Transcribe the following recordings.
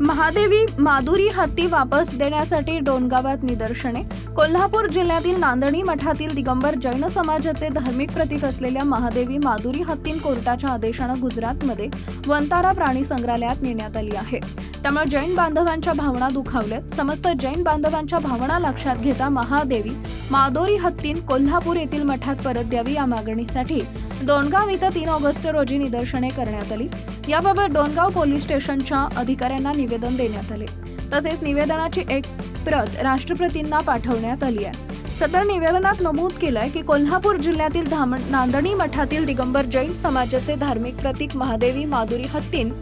महादेवी माधुरी हत्ती वापस देण्यासाठी डोनगावात निदर्शने. कोल्हापूर जिल्ह्यातील नांदणी मठातील दिगंबर जैन समाजाचे धार्मिक प्रतीक असलेल्या महादेवी माधुरी हत्तीन कोर्टाच्या आदेशानं गुजरातमध्ये वंतारा प्राणी संग्रहालयात नेण्यात आली आहे. त्यामुळे जैन बांधवांच्या भावना दुखावल्यात. समस्त जैन बांधवांच्या भावना लक्षात घेता महादेवी माधोरी हत्तीन कोल्हापूर येथील मठात परत द्यावी या मागणीसाठी डोणगाव इथं तीन ऑगस्ट रोजी निदर्शने करण्यात आली. याबाबत डोणगाव पोलीस स्टेशनच्या अधिकाऱ्यांना निवेदन देण्यात आले. तसेच निवेदनाची एक प्रत राष्ट्रपतींना पाठवण्यात आली आहे. सदर निवेदनात नमूद केलंय की कोल्हापूर जिल्ह्यातील धाम नांदणी मठातील दिगंबर जैन समाजाचे धार्मिक प्रतीक महादेवी माधुरी हत्तीन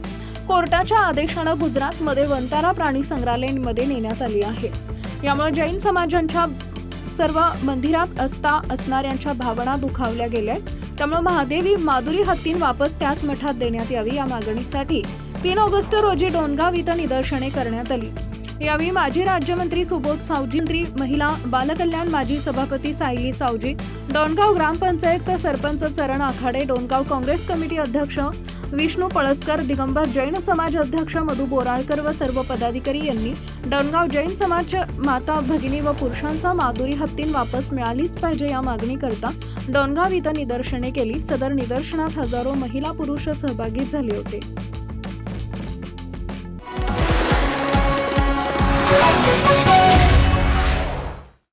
कोर्टाच्या आदेशानं गुजरातमध्ये वंतारा प्राणी संग्रहालयमध्ये नेण्यात आली आहे. यामुळे जैन समाजांच्या सर्व मंदिरात असता असणाऱ्यांच्या भावना दुखावल्या गेल्या त्यामुळे महादेवी माधुरी हत्तीन वापस त्याच मठात देण्यात यावी या मागणीसाठी तीन ऑगस्ट रोजी डोनगाव इथं निदर्शने करण्यात आली. यावेळी माजी राज्यमंत्री सुबोध सावजी मंत्री महिला बालकल्याण माजी सभापती सायली सावजी डोणगाव ग्रामपंचायत सरपंच चरण आखाडे डोणगाव काँग्रेस कमिटी अध्यक्ष विष्णू पळसकर दिगंबर जैन समाज अध्यक्ष मधु बोराळकर व सर्व पदाधिकारी यांनी डोणगाव जैन समाज माता भगिनी व पुरुषांचा माधुरी हत्तीन वापस मिळालीच पाहिजे या मागणीकरता डोणगाव इथं निदर्शने केली. सदर निदर्शनात हजारो महिला पुरुष सहभागी झाले होते. Музика